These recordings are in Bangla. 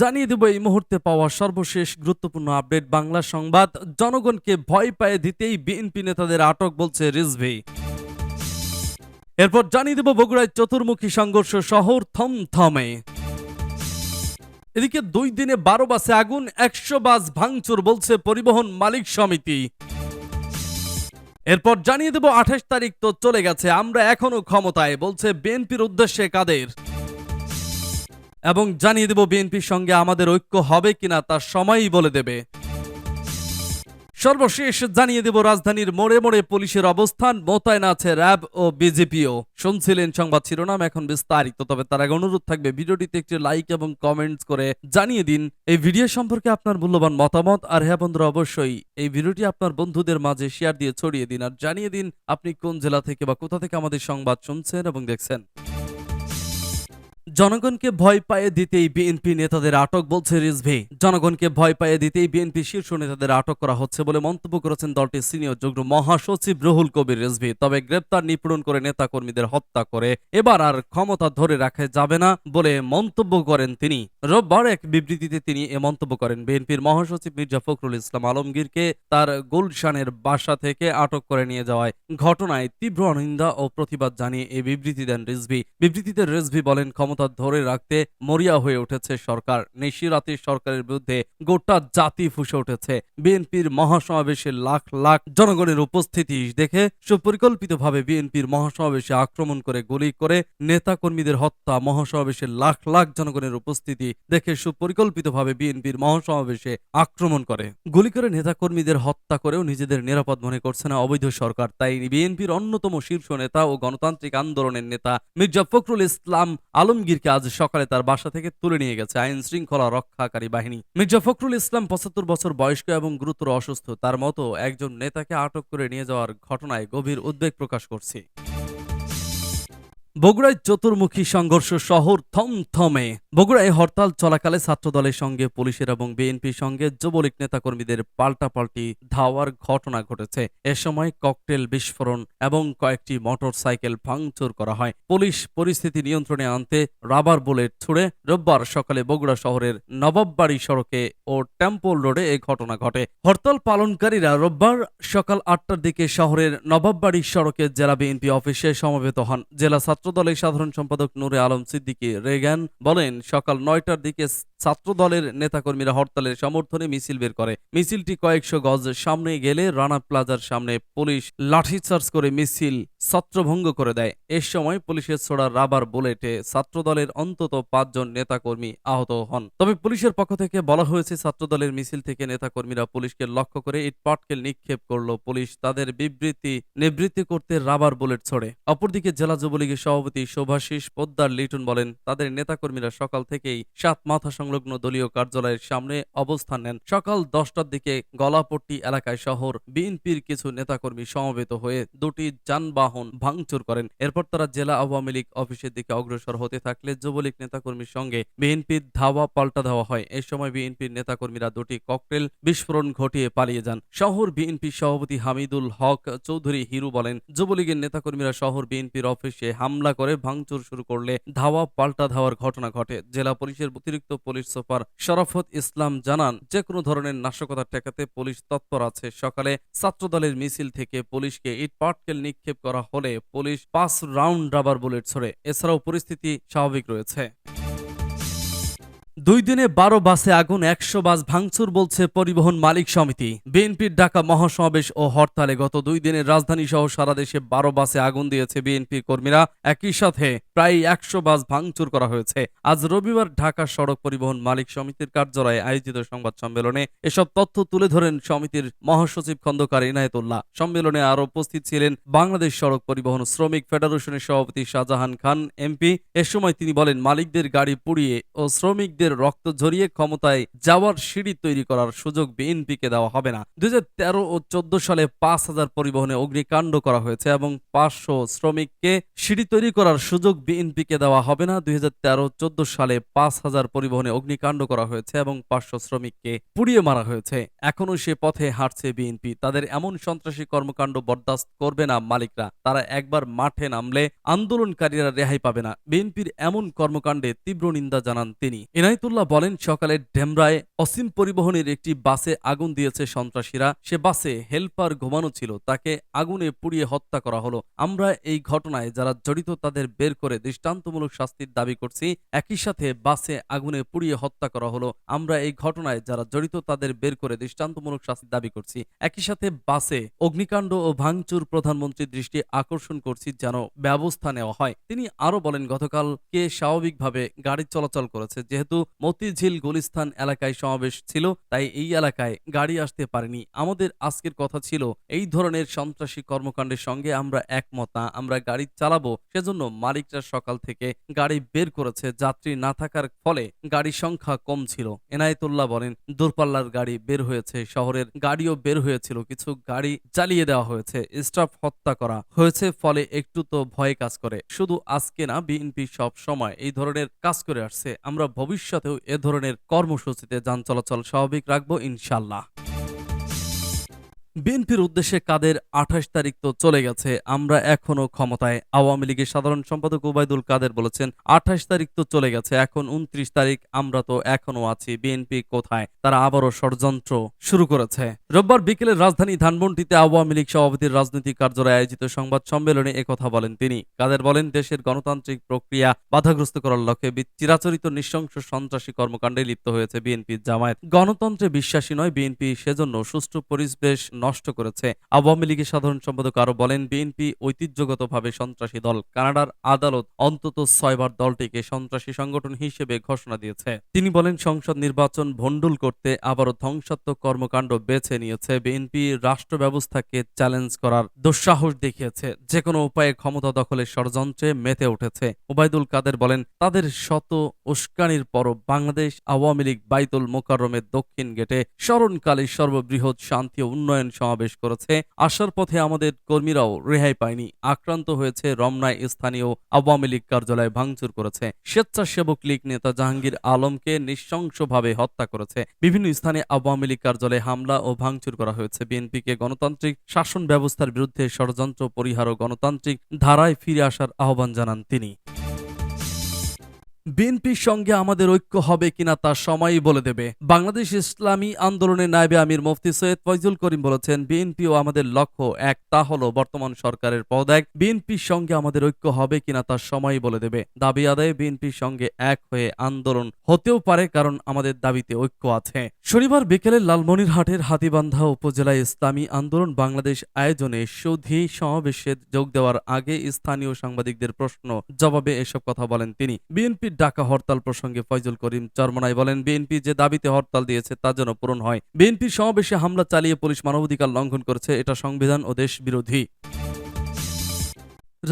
জানিয়ে দেব এই মুহূর্তে পাওয়া সর্বশেষ গুরুত্বপূর্ণ আপডেট বাংলা সংবাদ। জনগণকে ভয় পায়ে দিতেই বিএনপি নেতাদের আটক বলছে রিজভি। এরপর জানিয়ে দেব বগুড়ায় চতুর্মুখী সংঘর্ষ শহর থমথমে। এদিকে দুই দিনে বারো বাসে আগুন, একশো বাস ভাঙচুর বলছে পরিবহন মালিক সমিতি। এরপর জানিয়ে দেব আঠাশ তারিখ তো চলে গেছে, আমরা এখনও ক্ষমতায়, বলছে বিএনপির উদ্দেশ্যে কাদের। এবং জানিয়ে দেব বিএনপির সঙ্গে আমাদের ঐক্য হবে কিনা তার সময়ই বলে দেবে। সর্বশেষ জানিয়ে দেব রাজধানীর মোড়ে মোড়ে পুলিশের অবস্থান, মোতায়েন আছে র্যাব ও বিজেপিও। শুনছিলেন সংবাদ শিরোনাম, এখন বিস্তারিত। তবে তার আগে অনুরোধ থাকবে, ভিডিওটিতে একটি লাইক এবং কমেন্টস করে জানিয়ে দিন, এই ভিডিও সম্পর্কে আপনার মূল্যবান মতামত। আর হ্যাঁ বন্ধুরা, অবশ্যই এই ভিডিওটি আপনার বন্ধুদের মাঝে শেয়ার দিয়ে ছড়িয়ে দিন। আর জানিয়ে দিন, আপনি কোন জেলা থেকে বা কোথা থেকে আমাদের সংবাদ শুনছেন এবং দেখছেন। জনগণকে ভয় পায়ে দিতেই বিএনপি নেতাদের আটক বলছে রিজভি। জনগণকে ভয় পায়ে দিতেই বিএনপি শীর্ষ নেতাদের আটক করা হচ্ছে বলে মন্তব্য করেছেন দলটির সিনিয়র যুগ্ম মহাসচিব রুহুল কবির রিজভি। তবে গ্রেপ্তার, নিপীড়ন করে নেতাকর্মীদের হত্যা করে এবার আর ক্ষমতা ধরে রাখা যাবে না বলে মন্তব্য করেন তিনি। রোববার এক বিবৃতিতে তিনি এ মন্তব্য করেন। বিএনপির মহাসচিব মির্জা ফখরুল ইসলাম আলমগীরকে তার গুলশানের বাসা থেকে আটক করে নিয়ে যাওয়ায় ঘটনায় তীব্র অনিন্দা ও প্রতিবাদ জানিয়ে এই বিবৃতি দেন রিজভি। বিবৃতিতে রিজভি বলেন, ক্ষমতা ধরে রাখতে মরিয়া হয়ে উঠেছে সরকার। নিশিরাতে সরকারের বিরুদ্ধে গোটা জাতি ফুসে উঠেছে। বিএনপির মহাসমাবেশে লাখ লাখ জনগণের উপস্থিতি দেখে সুপরিকল্পিতভাবে বিএনপির মহাসমাবেশে আক্রমণ করে গুলি করে নেতাকর্মীদের হত্যা, মহাসমাবেশে লাখ লাখ জনগণের উপস্থিতি দেখে সুপরিকল্পিতভাবে বিএনপির মহাসমাবেশে আক্রমণ করে। গুলি করে নেতাকর্মীদের হত্যা করেও নিজেদের নিরাপদ মনে করছে না অবৈধ সরকার। তাই বিএনপির অন্যতম শীর্ষ নেতা ও গণতান্ত্রিক আন্দোলনের নেতা মির্জা ফখরুল ইসলাম আলমগীরকে আজ সকালে তার বাসা থেকে তুলে নিয়ে গেছে আইন শৃঙ্খলা রক্ষাকারী বাহিনী। মির্জা ফখরুল ইসলাম পঁচাত্তর বছর বয়স্ক এবং গুরুতর অসুস্থ। তার মতো একজন নেতাকে আটক করে নিয়ে যাওয়ার ঘটনায় গভীর উদ্বেগ প্রকাশ করছি। বগুড়ায় চতুর্মুখী সংঘর্ষ শহর থমথমে। বগুড়ায় হরতাল চলাকালে ছাত্রদলের সঙ্গে পুলিশের এবং বিএনপির সঙ্গে যুবলীগ নেতাকর্মীদের পাল্টাপাল্টি ধাওয়ার ঘটনা ঘটেছে। এ সময় ককটেল বিস্ফোরণ এবং কয়েকটি মোটর সাইকেল ভাঙচুর করা হয়। পুলিশ পরিস্থিতি নিয়ন্ত্রণে আনতে রাবার বুলেট ছুড়ে রোববার সকালে বগুড়া শহরের নবাববাড়ি সড়কে ও টেম্পল রোডে এই ঘটনা ঘটে। হরতাল পালনকারীরা রোববার সকাল আটটার দিকে শহরের নবাববাড়ি সড়কে জেলা বিএনপি অফিসে সমবেত হন। জেলা ছাত্রদলের সাধারণ সম্পাদক নূরে আলম সিদ্দিকী রেগান বলেন, সকাল নয়টার দিকে ছাত্রদলের নেতাকর্মীরা হরতালের সমর্থনে মিছিল বের করে। মিছিলটি কয়েকশো গজ সামনে গেলে রানা প্লাজার সামনে পুলিশ লাঠিচার্জ করে মিছিল ছত্রভঙ্গ করে দেয়। এ সময় পুলিশের ছোড়া রাবার বুলেটে ছাত্রদলের অন্তত পাঁচজন নেতাকর্মী আহত হন। তবে পুলিশের পক্ষ থেকে বলা হয়েছে, ছাত্রদলের মিছিল থেকে নেতাকর্মীরা পুলিশকে লক্ষ্য করে ইট পাটকেল নিক্ষেপ করল। পুলিশ তাদের বিবৃতি, নিবৃত্তি করতে রাবার বুলেট ছড়ে। অপরদিকে জেলা যুবলীগের সভাপতি শোভাশিস পোদ্দার লিটন বলেন, তাদের নেতাকর্মীরা সকাল থেকেই সাত মাথা সংলগ্ন দলীয় কার্যালয়ের সামনে অবস্থান নেন। সকাল দশটার দিকে গলাপট্টি এলাকায় শহর বিএনপির কিছু নেতাকর্মী সমবেত হয়ে দুটি যানবাহন ভাঙচুর করেন। এরপর তারা জেলা আওয়ামী লীগ অফিসের দিকে অগ্রসর হতে থাকলে যুবলীগ নেতাকর্মীর সঙ্গে বিএনপির ধাওয়া পাল্টা ধাওয়া হয়। এ সময় বিএনপির নেতাকর্মীরা দুটি ককটেল বিস্ফোরণ ঘটিয়ে পালিয়ে যান। শহর বিএনপি সভাপতি হামিদুল হক চৌধুরী হিরু বলেন, যুবলীগের নেতাকর্মীরা শহর বিএনপির অফিসে হামলা করে ভাঙচুর শুরু করলে ধাওয়া পাল্টা ধাওয়ার ঘটনা ঘটে। জেলা পুলিশের অতিরিক্ত পুলিশ সুপার শরাফত ইসলাম জানান যে কোনো ধরনের নাশকতা ঠেকাতে পুলিশ তৎপর আছে। সকালে ছাত্রদলের মিছিল থেকে পুলিশকে ইট পাটকেল নিক্ষেপ করা হলে পুলিশ পাঁচ রাউন্ড রাবার বুলেট ছড়ে এছাড়াও পরিস্থিতি স্বাভাবিক রয়েছে। দুই দিনে বারো বাসে আগুন, একশো বাস ভাঙচুর বলছে পরিবহন মালিক সমিতি। বিএনপির ডাকা মহাসমাবেশ ও হরতালে গত দুই দিনের রাজধানী সহ সারা দেশে বারো বাসে আগুন দিয়েছে বিএনপি কর্মীরা। একই সাথে প্রায় একশো বাস ভাঙচুর করা হয়েছে। আজ রবিবার ঢাকা সড়ক পরিবহন মালিক সমিতির কার্যালয়ে আয়োজিত সংবাদ সম্মেলনে এসব তথ্য তুলে ধরেন সমিতির মহাসচিব খন্দকার ইনায়েতুল্লাহ। সম্মেলনে আরও উপস্থিত ছিলেন বাংলাদেশ সড়ক পরিবহন শ্রমিক ফেডারেশনের সভাপতি শাহজাহান খান, এমপি। এ সময় তিনি বলেন, মালিকদের গাড়ি পুড়িয়ে ও শ্রমিকদের রক্ত ঝরিয়ে ক্ষমতায় যাওয়ার সিঁড়ি তৈরি করার সুযোগ বিএনপিকে দেওয়া হবে না। দুই ও চোদ্দ সালে পাঁচ হাজার পরিবহনে অগ্নিকাণ্ড করা হয়েছে এবং পাঁচশো শ্রমিককে সিঁড়ি তৈরি করার সুযোগ বিএনপিকে দেওয়া হবে না। দুই হাজার তেরো চোদ্দ সালে পাঁচ হাজার পরিবহনে অগ্নিকাণ্ড করা হয়েছে এবং পাঁচশো শ্রমিককে পুড়িয়ে মারা হয়েছে। এখনও সে পথে হাঁটছে বিএনপি। তাদের এমন সন্ত্রাসী কর্মকাণ্ড বরদাস্ত করবে না মালিকরা। তারা একবার মাঠে নামলে আন্দোলনকারীরা রেহাই পাবে না। বিএনপির এমন কর্মকাণ্ডে তীব্র নিন্দা জানান তিনি। এনায়ত এনায়েতুল্লাহ বলেন, সকালে ডেমরায় অসীম পরিবহনের একটি বাসে আগুন দিয়েছে সন্ত্রাসীরা। সে বাসে হেলপার ঘুমানো ছিল, তাকে আগুনে পুড়িয়ে হত্যা করা হলো। আমরা এই ঘটনায় যারা জড়িত তাদের বের করে দৃষ্টান্তমূলক শাস্তির দাবি করছি। একই সাথে বাসে আগুনে পুড়িয়ে হত্যা করা হলো। আমরা এই ঘটনায় যারা জড়িত তাদের বের করে দৃষ্টান্তমূলক শাস্তির দাবি করছি। একই সাথে বাসে অগ্নিকাণ্ড ও ভাঙচুর প্রধানমন্ত্রীর দৃষ্টি আকর্ষণ করছি যেন ব্যবস্থা নেওয়া হয়। তিনি আরও বলেন গতকাল কে স্বাভাবিকভাবে গাড়ি চলাচল করেছে, যেহেতু মতিঝিল গুলিস্তান এলাকায় সমাবেশ ছিল, তাই এই এলাকায় গাড়ি আসতে পারেনি। আমাদের আজকের কথা ছিল, এই ধরনের সন্ত্রাসী কর্মকাণ্ডের সঙ্গে আমরা একমত না, আমরা গাড়ি চালাবো, সেজন্য মালিকরা সকাল থেকে গাড়ি বের করেছে, যাত্রী না থাকার ফলে গাড়ির সংখ্যা কম ছিল। এনায়েতুল্লাহ বলেন, দূরপাল্লার গাড়ি বের হয়েছে, শহরের গাড়িও বের হয়েছিল, কিছু গাড়ি চালিয়ে দেওয়া হয়েছে, স্টাফ হত্যা করা হয়েছে, ফলে একটু তো ভয় কাজ করে। শুধু আজকে না, বিএনপি সব সময় এই ধরনের কাজ করে আসছে, আমরা ভবিষ্যতেও এ ধরনের কর্মসূচিতে যান চলাচল স্বাভাবিক রাখব ইনশাল্লাহ বিএনপির উদ্দেশ্যে কাদের আঠাশ তারিখ তো চলে গেছে, আমরা এখনও ক্ষমতায়। আওয়ামী লীগের সাধারণ সম্পাদক ওবায়দুল কাদের বলেছেন, আঠাশ তারিখ তো চলে গেছে, এখন উনত্রিশ তারিখ, আমরা তো এখনও আছি, বিএনপি কোথায়? তারা আবারও ষড়যন্ত্র শুরু করেছে। রোববার বিকেলে রাজধানী ধানমন্ডিতে আওয়ামী লীগ সভাপতির রাজনৈতিক কার্যালয়ে আয়োজিত সংবাদ সম্মেলনে একথা বলেন তিনি। কাদের বলেন, দেশের গণতান্ত্রিক প্রক্রিয়া বাধাগ্রস্ত করার লক্ষ্যে চিরাচরিত নৃশংস সন্ত্রাসী কর্মকাণ্ডে লিপ্ত হয়েছে বিএনপি জামায়াত। গণতন্ত্রে বিশ্বাসী নয় বিএনপি, সেজন্য সুষ্ঠু পরিবেশ নষ্ট করেছে। আওয়ামী লীগের সাধারণ সম্পাদক আরও বলেন, বিএনপি ঐতিহ্যগতভাবে সন্ত্রাসী দল। কানাডার আদালত অন্তত ছয়বার দলটিকে সন্ত্রাসী সংগঠন হিসেবে ঘোষণা দিয়েছে। তিনি বলেন, সংসদ নির্বাচন ভণ্ডুল করতে আবারও ধ্বংসাত্মক কর্মকাণ্ড বেছে নিয়েছে। বিএনপি রাষ্ট্র ব্যবস্থাকে চ্যালেঞ্জ করার দুঃসাহস দেখিয়েছে। যে কোনো উপায়ে ক্ষমতা দখলের ষড়যন্ত্রে মেতে উঠেছে। ওবায়দুল কাদের বলেন, তাদের শত উস্কানির পরও বাংলাদেশ আওয়ামী লীগ বাইতুল মোকাররমের দক্ষিণ গেটে স্মরণকালে সর্ববৃহৎ শান্তি ও উন্নয়ন সমাবেশ করেছে। আসার পথে আমাদের কর্মীরাও রেহাই পায়নি। আক্রান্ত হয়েছে রমনায় স্থানীয় আওয়ামী লীগ কার্যালয় ভাঙচুর করেছে। স্বেচ্ছাসেবক লীগ নেতা জাহাঙ্গীর আলমকে নৃশংসভাবে হত্যা করেছে। বিভিন্ন স্থানে আওয়ামী লীগ কার্যালয়ে হামলা ও ভাঙচুর করা হয়েছে। বিএনপিকে গণতান্ত্রিক শাসন ব্যবস্থার বিরুদ্ধে ষড়যন্ত্র, পরিহার ও গণতান্ত্রিক ধারায় ফিরে আসার আহ্বান জানান তিনি। বিএনপির সঙ্গে আমাদের ঐক্য হবে কিনা তা সময়ই বলে দেবে। বাংলাদেশ ইসলামী আন্দোলনের নায়েবে আমির মুফতি সৈয়দ ফয়জুল করিম বলেছেন, বিএনপি ও আমাদের লক্ষ্য এক, তা হলো বর্তমান সরকারের পদ এক বিএনপির সঙ্গে আমাদের ঐক্য হবে কিনা তা সময়ই বলে দেবে। দাবি আদায়ে বিএনপির সঙ্গে এক হয়ে আন্দোলন হতেও পারে কারণ আমাদের দাবিতে ঐক্য আছে। শনিবার বিকেলে লালমনিরহাটের হাতিবান্ধা উপজেলায় ইসলামী আন্দোলন বাংলাদেশ আয়োজনে সুধী সমাবেশে যোগ দেওয়ার আগে স্থানীয় সাংবাদিকদের প্রশ্ন জবাবে এসব কথা বলেন তিনি। বিএনপির ডাকা হরতাল প্রসঙ্গে ফয়জুল করিম চরমনাই বলেন, বিএনপি যে দাবিতে হরতাল দিয়েছে তা যেন পূরণ হয়। বিএনপির সমাবেশে হামলা চালিয়ে পুলিশ মানবাধিকার লঙ্ঘন করেছে, এটা সংবিধান ও দেশ বিরোধী।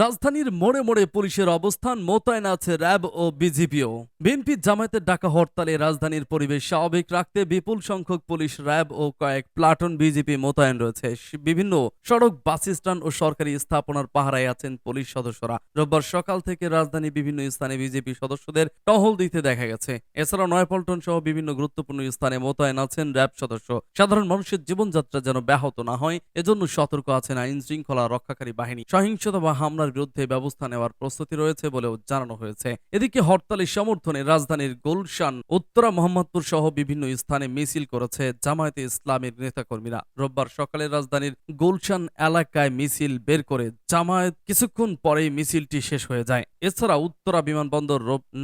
রাজধানীর মোড়ে মোড়ে পুলিশের অবস্থান, মোতায়েন আছে র্যাব ও বিজিপিও বিএনপি জামায়াতের ডাকা হরতালে রাজধানীর পরিবেশ স্বাভাবিক রাখতে বিপুল সংখ্যক পুলিশ, র্যাব ও কয়েক প্লাটুন বিজিপি মোতায়েন রয়েছে। বিভিন্ন সড়ক, বাস স্ট্যান্ড ও সরকারি স্থাপনার পাহারায় আছেন পুলিশ সদস্যরা। রোববার সকাল থেকে রাজধানী বিভিন্ন স্থানে বিজেপি সদস্যদের টহল দিতে দেখা গেছে। এছাড়া নয়পল্টন সহ বিভিন্ন গুরুত্বপূর্ণ স্থানে মোতায়েন আছেন র্যাব সদস্য। সাধারণ মানুষের জীবনযাত্রা যেন ব্যাহত না হয়, এজন্য সতর্ক আছেন আইন শৃঙ্খলা রক্ষাকারী বাহিনী। সহিংসতা বা হামলার বিরুদ্ধে ব্যবস্থা নেওয়ার প্রস্তুতি রয়েছে বলেও জানানো হয়েছে। এদিকে হরতালের সমর্থনে রাজধানীর গুলশান, উত্তরা, মোহাম্মদপুর সহ বিভিন্ন স্থানে মিছিল করেছে জামায়াতে ইসলামের নেতাকর্মীরা। রোববার সকালে রাজধানীর গুলশান এলাকায় মিছিল বের করে জামায়াত কিছুক্ষণ পরেই মিছিলটি শেষ হয়ে যায়। এছাড়া উত্তরা বিমানবন্দর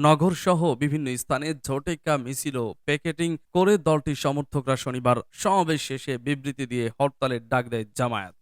নগর সহ বিভিন্ন স্থানে ঝোটেকা মিছিল ও প্যাকেটিং করে দলটির সমর্থকরা শনিবার সমাবেশ শেষে বিবৃতি দিয়ে হরতালের ডাক দেয় জামায়াত।